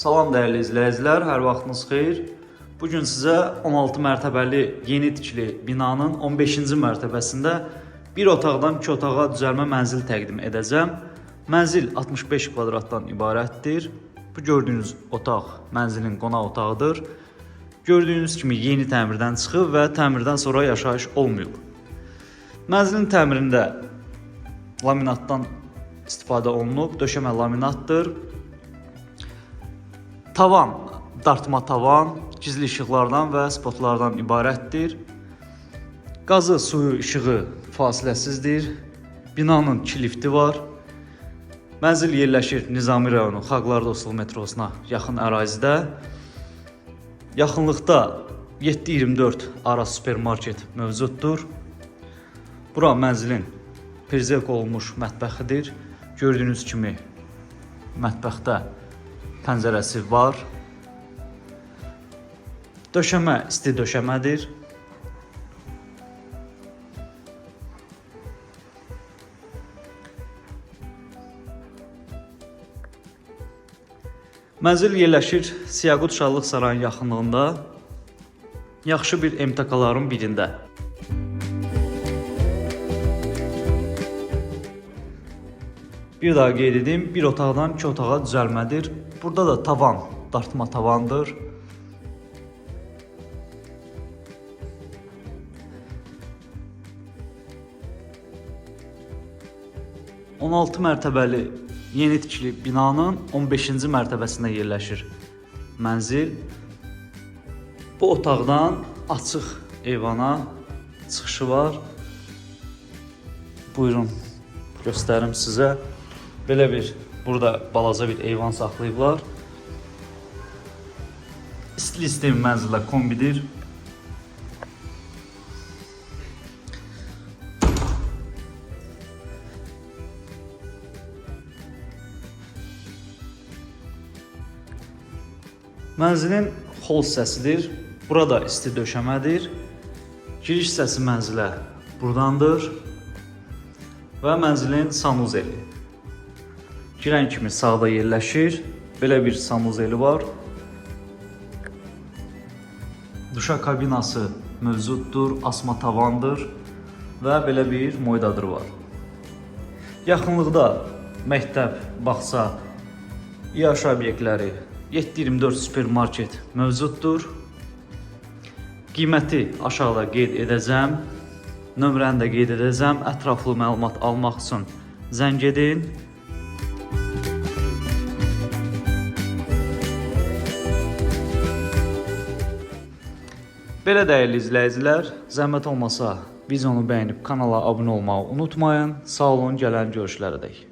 Salam dəyərli izləyicilər, hər vaxtınız xeyir. Bu gün sizə 16 mərtəbəli yeni tikili binanın 15-ci mərtəbəsində bir otaqdan 2 otağa düzəlmə mənzil təqdim edəcəm. Mənzil 65 kvadratdan ibarətdir. Bu gördüyünüz otaq mənzilin qonaq otağıdır. Gördüyünüz kimi yeni təmirdən çıxıb və təmirdən sonra yaşayış olmayıb. Mənzilin təmirində laminatdan istifadə olunub, döşəmə laminatdır. Tavan dartma tavan, gizli işıqlardan və spotlardan ibarətdir. Qazı, suyu, işığı fasiləsizdir. Binanın iki lifti var. Mənzil yerləşir Nizami rayonu Xalqlar Dostluğu metrosuna yaxın ərazidə. Yaxınlıqda 724 Ara supermarket mövcuddur. Bura mənzilin prezerv olunmuş mətbəxidir. Gördüyünüz kimi mətbəxdə pəncərəsi var. Döşəmə isti döşəmədir. Mənzil yerləşir Siyaqut Şallıq sarayının yaxınlığında. Yaxşı bir MTK-ların birində. Bir daha qeyd edeyim, bir otaqdan iki otağa düzəlmədir. Burada da tavan, dartma tavandır. ...16 mərtəbəli yeni tikili binanın 15-ci mərtəbəsində yerləşir mənzil. Bu otaqdan açıq eyvana çıxışı var. Buyurun göstərim sizə. Belə bir burada balaca bir eyvan saxlayıblar. İstili sistemi mənzillə kombidir. Mənzilin hol hissəsidir. Burada isti döşəmədir. Giriş hissəsi mənzilə burdandır. Və mənzilin sanuzeli. Girən kimi sağda yerləşir. Belə bir sanuzeli var. Duşa kabinası mövcuddur, asma tavandır və belə bir moydadır var. Yaxınlıqda məktəb, bağça, yaş obyektləri, 724 supermarket mövcuddur. Qiyməti aşağıda qeyd edəcəm. Nömrəni də qeyd edəcəm. Ətraflı məlumat almaq üçün zəng edin. Belə dəyərli izləyicilər, zəhmət olmasa videonu bəyənib kanala abunə olmağı unutmayın. Sağ olun, gələn görüşlərədək.